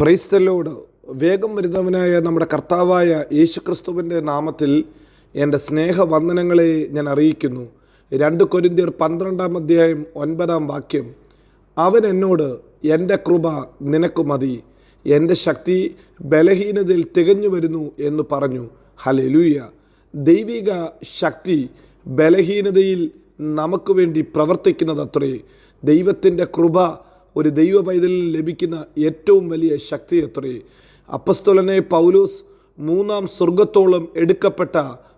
Praise the Lord വേഗം വരുന്നവനായ നമ്മുടെ കർത്താവായ യേശുക്രിസ്തുവിന്റെ നാമത്തിൽ എന്റെ സ്നേഹവന്ദനങ്ങളെ ഞാൻ അറിയിക്കുന്നു. രണ്ട് കൊരിന്തിയർ പന്ത്രണ്ടാം അധ്യായം ഒൻപതാം വാക്യം. അവൻ എന്നോട് എന്റെ കൃപ നിനക്ക് മതി. എന്റെ ശക്തി ബലഹീനതയിൽ തികഞ്ഞു വരുന്നു എന്ന് പറഞ്ഞു. ഹലലൂയ ദൈവിക ശക്തി ബലഹീനതയിൽ നമുക്ക് വേണ്ടി പ്രവർത്തിക്കുന്നതത്രേ. ദൈവത്തിന്റെ കൃപ ഒരു ദൈവ പൈതലിൽ ലഭിക്കുന്ന ഏറ്റവും വലിയ ശക്തി എത്രയേ അപ്പസ്തോലനെ പൗലോസ് മൂന്നാം സ്വർഗത്തോളം എടുക്കപ്പെട്ട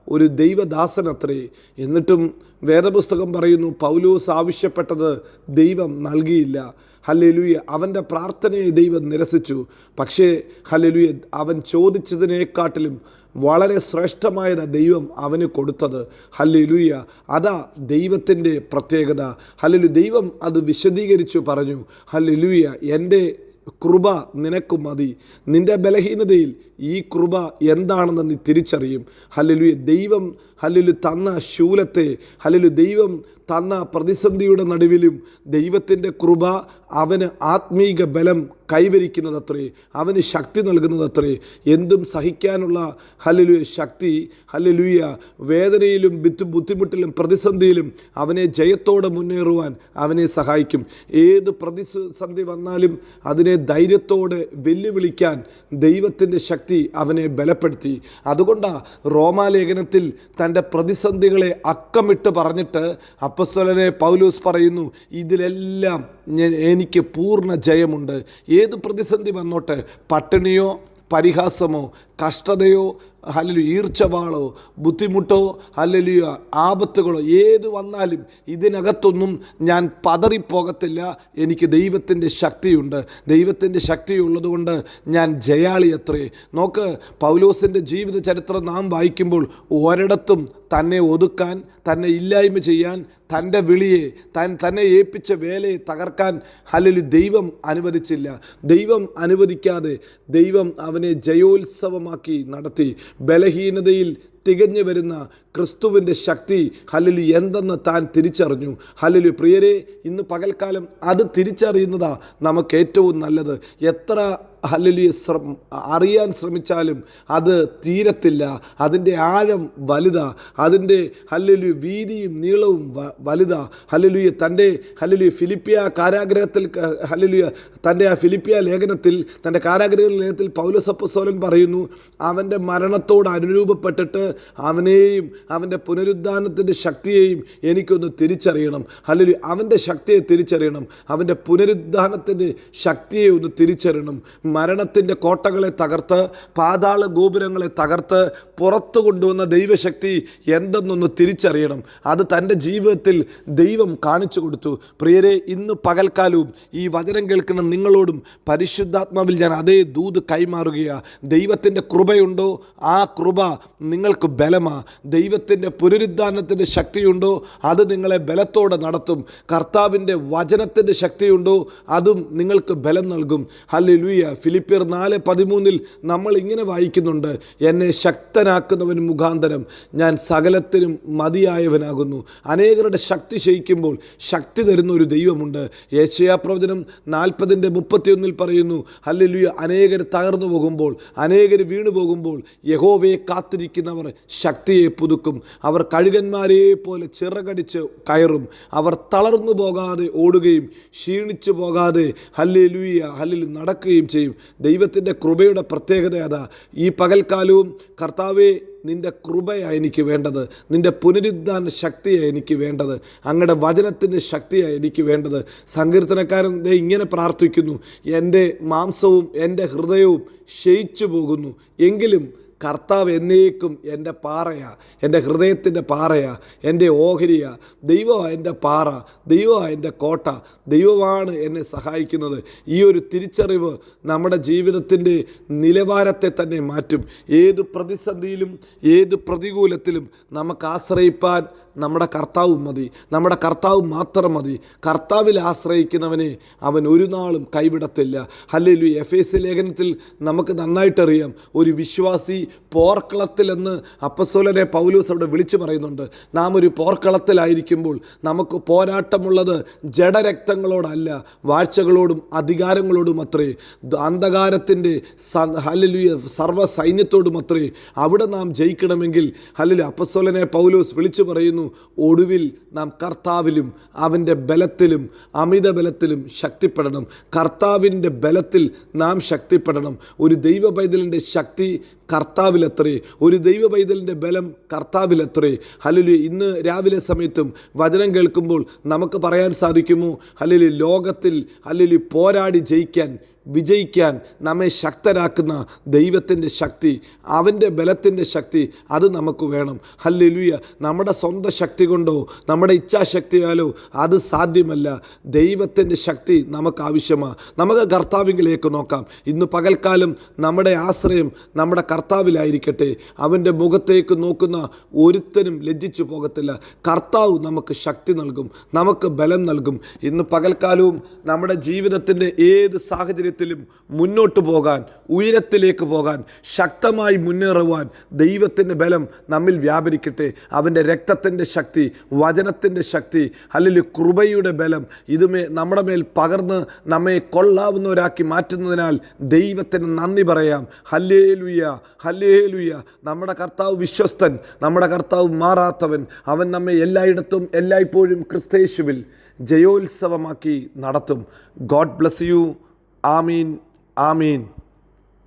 ഒരു ദൈവദാസനത്രേ എന്നിട്ടും വേദപുസ്തകം പറയുന്നു പൗലോസ് ആവശ്യപ്പെട്ടത് ദൈവം നൽകിയില്ല. ഹല്ലെലുയ. അവന്റെ പ്രാർത്ഥനയെ ദൈവം നിരസിച്ചു. പക്ഷേ ഹല്ലെലുയ അവൻ ചോദിച്ചതിനേക്കാട്ടിലും വളരെ ശ്രേഷ്ഠമായത് ദൈവം അവന് കൊടുത്തത്. ഹല്ലേലൂയ. അതാ ദൈവത്തിന്റെ പ്രത്യേകത. ഹല്ലലു ദൈവം അത് വിശദീകരിച്ചു പറഞ്ഞു. ഹല്ലേലൂയ. എന്റെ കൃപ നിനക്ക് മതി. നിന്റെ ബലഹീനതയിൽ ഈ കൃപ എന്താണെന്ന് നീ തിരിച്ചറിയും. ഹല്ലലു ദൈവം ഹല്ലലു തന്ന ശൂലത്തെ ഹല്ലലു ദൈവം തന്ന പ്രതിസന്ധിയുടെ നടുവിലും ദൈവത്തിന്റെ കൃപ അവന് ആത്മീക ബലം കൈവരിക്കുന്നതത്രേ അവന് ശക്തി നൽകുന്നതത്രേ എന്തും സഹിക്കാനുള്ള ഹല്ലലുയ ശക്തി ഹല്ലലുയ വേദനയിലും ബിത്തു ബുദ്ധിമുട്ടിലും പ്രതിസന്ധിയിലും അവനെ ജയത്തോടെ മുന്നേറുവാൻ അവനെ സഹായിക്കും. ഏത് പ്രതിസന്ധി വന്നാലും അതിനെ ധൈര്യത്തോടെ വെല്ലുവിളിക്കാൻ ദൈവത്തിന്റെ ശക്തി അവനെ ബലപ്പെടുത്തി. അതുകൊണ്ടാണ് റോമാലേഖനത്തിൽ തന്റെ പ്രതിസന്ധികളെ അക്കമിട്ട് പറഞ്ഞിട്ട് അപ്പസ്വലനെ പൗലൂസ് പറയുന്നു ഇതിലെല്ലാം എനിക്ക് പൂർണ ജയമുണ്ട്. ഏത് പ്രതിസന്ധി വന്നോട്ടെ പട്ടിണിയോ പരിഹാസമോ കഷ്ടതയോ അല്ലെങ്കിൽ ഈർച്ചവാളോ ബുദ്ധിമുട്ടോ അല്ലെങ്കിൽ ആപത്തുകളോ ഏത് വന്നാലും ഇതിനകത്തൊന്നും ഞാൻ പതറിപ്പോകത്തില്ല. എനിക്ക് ദൈവത്തിന്റെ ശക്തിയുണ്ട്. ദൈവത്തിന്റെ ശക്തി ഉള്ളതുകൊണ്ട് ഞാൻ ജയാളി അത്രേ നോക്ക് പൗലോസിന്റെ ജീവിത ചരിത്രം നാം വായിക്കുമ്പോൾ ഒരിടത്തും തന്നെ ഒതുക്കാൻ തന്നെ ഇല്ലായ്മ ചെയ്യാൻ തന്റെ വിളിയെ താൻ തന്നെ ഏൽപ്പിച്ച വേലയെ തകർക്കാൻ അല്ലെങ്കിൽ ദൈവം അനുവദിച്ചില്ല. ദൈവം അനുവദിക്കാതെ ദൈവം അവനെ ജയോത്സവമാക്കി നടത്തി. ബലഹീനതയിൽ തികഞ്ഞു വരുന്ന ക്രിസ്തുവിന്റെ ശക്തി ഹലലു എന്തെന്ന് താൻ തിരിച്ചറിഞ്ഞു. ഹലലു പ്രിയരെ ഇന്ന് പകൽക്കാലം അത് തിരിച്ചറിയുന്നതാ നമുക്ക് ഏറ്റവും നല്ലത്. എത്ര ഹല്ലലു ശ്രം അറിയാൻ ശ്രമിച്ചാലും അത് തീരത്തില്ല. അതിന്റെ ആഴം വലുതാ. അതിന്റെ ഹല്ലലു വീതിയും നീളവും വലുതാ. ഹല്ലലുയ തന്റെ ഹല്ലലു ഫിലിപ്പിയ കാരാഗ്രഹത്തിൽ ഹല്ലലുയ തന്റെ ആ ഫിലിപ്പിയ ലേഖനത്തിൽ തന്റെ കാരാഗ്രഹ ലേഖനത്തിൽ പൗലസപ്പസോലൻ പറയുന്നു അവന്റെ മരണത്തോട് അനുരൂപപ്പെട്ടിട്ട് അവനെയും അവന്റെ പുനരുദ്ധാനത്തിന്റെ ശക്തിയെയും എനിക്കൊന്ന് തിരിച്ചറിയണം. ഹല്ലലു അവന്റെ ശക്തിയെ തിരിച്ചറിയണം. അവന്റെ പുനരുദ്ധാനത്തിന്റെ ശക്തിയെ ഒന്ന് തിരിച്ചറിയണം. മരണത്തിന്റെ കോട്ടകളെ തകർത്ത് പാതാള ഗോപുരങ്ങളെ തകർത്ത് പുറത്തു കൊണ്ടുവന്ന ദൈവശക്തി എന്തെന്നൊന്ന് തിരിച്ചറിയണം. അത് തന്റെ ജീവിതത്തിൽ ദൈവം കാണിച്ചു കൊടുത്തു. പ്രിയരെ ഇന്ന് പകൽക്കാലവും ഈ വചനം കേൾക്കുന്ന നിങ്ങളോടും പരിശുദ്ധാത്മാവിൽ ഞാൻ അതേ ദൂത് കൈമാറുകയാണ് ദൈവത്തിന്റെ കൃപയുണ്ടോ? ആ കൃപ നിങ്ങൾക്ക് ബലമാ. ദൈവത്തിന്റെ പുനരുദ്ധാനത്തിന്റെ ശക്തിയുണ്ടോ? അത് നിങ്ങളെ ബലത്തോടെ നടത്തും. കർത്താവിന്റെ വചനത്തിന്റെ ശക്തിയുണ്ടോ? അതും നിങ്ങൾക്ക് ബലം നൽകും. ഹല്ലി ലൂയ ഫിലിപ്പിയർ നാല് പതിമൂന്നിൽ നമ്മൾ ഇങ്ങനെ വായിക്കുന്നുണ്ട് എന്നെ ശക്തനാക്കുന്നവൻ മുഖാന്തരം ഞാൻ സകലത്തിനും മതിയായവനാകുന്നു. അനേകരുടെ ശക്തി ക്ഷയിക്കുമ്പോൾ ശക്തി തരുന്ന ഒരു ദൈവമുണ്ട്. യേശയാപ്രവചനം നാൽപ്പതിന്റെ മുപ്പത്തിയൊന്നിൽ പറയുന്നു ഹല്ലേലൂയ അനേകർ തകർന്നു പോകുമ്പോൾ അനേകർ വീണു പോകുമ്പോൾ യഹോവയെ കാത്തിരിക്കുന്നവർ ശക്തിയെ പുതുക്കും. അവർ കഴുകന്മാരെ പോലെ ചിറകടിച്ച് കയറും. അവർ തളർന്നു പോകാതെ ഓടുകയും ക്ഷീണിച്ചു പോകാതെ ഹല്ലേ ലൂയ ഹല്ലിൽ നടക്കുകയും ചെയ്യും. ദൈവത്തിന്റെ കൃപയുടെ പ്രത്യേകത അതാ. ഈ പകൽക്കാലവും കർത്താവെ നിന്റെ കൃപയാണ് എനിക്ക് വേണ്ടത്. നിന്റെ പുനരുദ്ധാന ശക്തിയാണ് എനിക്ക് വേണ്ടത്. അങ്ങയുടെ വചനത്തിന്റെ ശക്തിയാണ് എനിക്ക് വേണ്ടത്. സങ്കീർത്തനക്കാരൻ ദേ ഇങ്ങനെ പ്രാർത്ഥിക്കുന്നു. എന്റെ മാംസവും എന്റെ ഹൃദയവും ക്ഷയിച്ചു പോകുന്നു. എങ്കിലും കർത്താവ് എന്നേക്കും എന്റെ പാറയാ എന്റെ ഹൃദയത്തിന്റെ പാറയാ എന്റെ ഓഹരിയ. ദൈവമാണ് എന്റെ പാറ ദൈവമാണ് എന്റെ കോട്ട ദൈവമാണ് എന്നെ സഹായിക്കുന്നത്. ഈ ഒരു തിരിച്ചറിവ് നമ്മുടെ ജീവിതത്തിന്റെ നിലവാരത്തെ തന്നെ മാറ്റും. ഏത് പ്രതിസന്ധിയിലും ഏത് പ്രതികൂലത്തിലും നമുക്ക് ആശ്രയിപ്പാൻ നമ്മുടെ കർത്താവ് മതി. നമ്മുടെ കർത്താവ് മാത്രം മതി. കർത്താവിൽ ആശ്രയിക്കുന്നവനെ അവൻ ഒരു നാളും കൈവിടത്തില്ല. ഹല്ലേലു എഫ് എസ് ലേഖനത്തിൽ നമുക്ക് നന്നായിട്ടറിയാം. ഒരു വിശ്വാസി പോർക്കളത്തിലെന്ന് അപ്പസോലനെ പൗലൂസ് അവിടെ വിളിച്ചു പറയുന്നുണ്ട്. നാം ഒരു പോർക്കളത്തിലായിരിക്കുമ്പോൾ നമുക്ക് പോരാട്ടമുള്ളത് ജഡരക്തങ്ങളോടല്ല വാഴ്ചകളോടും അധികാരങ്ങളോടും അത്രേ. അന്ധകാരത്തിന്റെ ഹല്ലേലൂയ സർവ സൈന്യത്തോടും അത്രേ. അവിടെ നാം ജയിക്കണമെങ്കിൽ ഹല്ലേലൂയ അപ്പസോലനെ പൗലൂസ് വിളിച്ചു പറയുന്നു. ഒടുവിൽ നാം കർത്താവിലും അവന്റെ ബലത്തിലും അമിത ബലത്തിലും ശക്തിപ്പെടണം. കർത്താവിന്റെ ബലത്തിൽ നാം ശക്തിപ്പെടണം. ഒരു ദൈവ പൈതലിന്റെ ശക്തി കർത്താവിലത്രേ. ഒരു ദൈവ പൈതലിന്റെ ബലം കർത്താവിലത്രേ. ഹല്ലേലൂയ. ഇന്ന് രാവിലെ സമയത്തും വചനം കേൾക്കുമ്പോൾ നമുക്ക് പറയാൻ സാധിക്കുമോ? ഹല്ലേലൂയ. ലോകത്തിൽ ഹല്ലേലൂയ പോരാടി ജയിക്കാൻ വിജയിക്കാൻ നമ്മെ ശക്തരാക്കുന്ന ദൈവത്തിന്റെ ശക്തി അവന്റെ ബലത്തിന്റെ ശക്തി അത് നമുക്ക് വേണം. ഹല്ലേലൂയ. നമ്മുടെ സ്വന്തം ശക്തി കൊണ്ടോ നമ്മുടെ ഇച്ഛാശക്തിയാലോ അത് സാധ്യമല്ല. ദൈവത്തിന്റെ ശക്തി നമുക്ക് ആവശ്യമാണ് നമുക്ക് കർത്താവിങ്കിലേക്ക് നോക്കാം. ഇന്ന് പകൽക്കാലം നമ്മുടെ ആശ്രയം നമ്മുടെ കർത്താവിലായിരിക്കട്ടെ. അവന്റെ മുഖത്തേക്ക് നോക്കുന്ന ഒരുത്തനും ലജ്ജിച്ചു പോകത്തില്ല. കർത്താവ് നമുക്ക് ശക്തി നൽകും. നമുക്ക് ബലം നൽകും. ഇന്ന് പകൽക്കാലവും നമ്മുടെ ജീവിതത്തിന്റെ ഏത് സാഹചര്യത്തിലും മുന്നോട്ട് പോകാൻ ഉയരത്തിലേക്ക് പോകാൻ ശക്തമായി മുന്നേറുവാൻ ദൈവത്തിന്റെ ബലം നമ്മിൽ വ്യാപരിക്കട്ടെ. അവന്റെ രക്തത്തിന്റെ ശക്തി വചനത്തിന്റെ ശക്തി അല്ലെങ്കിൽ കൃപയുടെ ബലം ഇതുമേ നമ്മുടെ മേൽ പകർന്ന് നമ്മെ കൊള്ളാവുന്നവരാക്കി മാറ്റുന്നതിനാൽ ദൈവത്തിന് നന്ദി പറയാം. ഹല്ലേലുയ ഹല്ലേലുയ. നമ്മുടെ കർത്താവ് വിശ്വസ്തൻ നമ്മുടെ കർത്താവ് മാറാത്തവൻ. അവൻ നമ്മെ എല്ലായിടത്തും എല്ലായ്പ്പോഴും ക്രിസ്തേശുവിൽ ജയോത്സവമാക്കി നടത്തും. God bless you. 아민, 아민.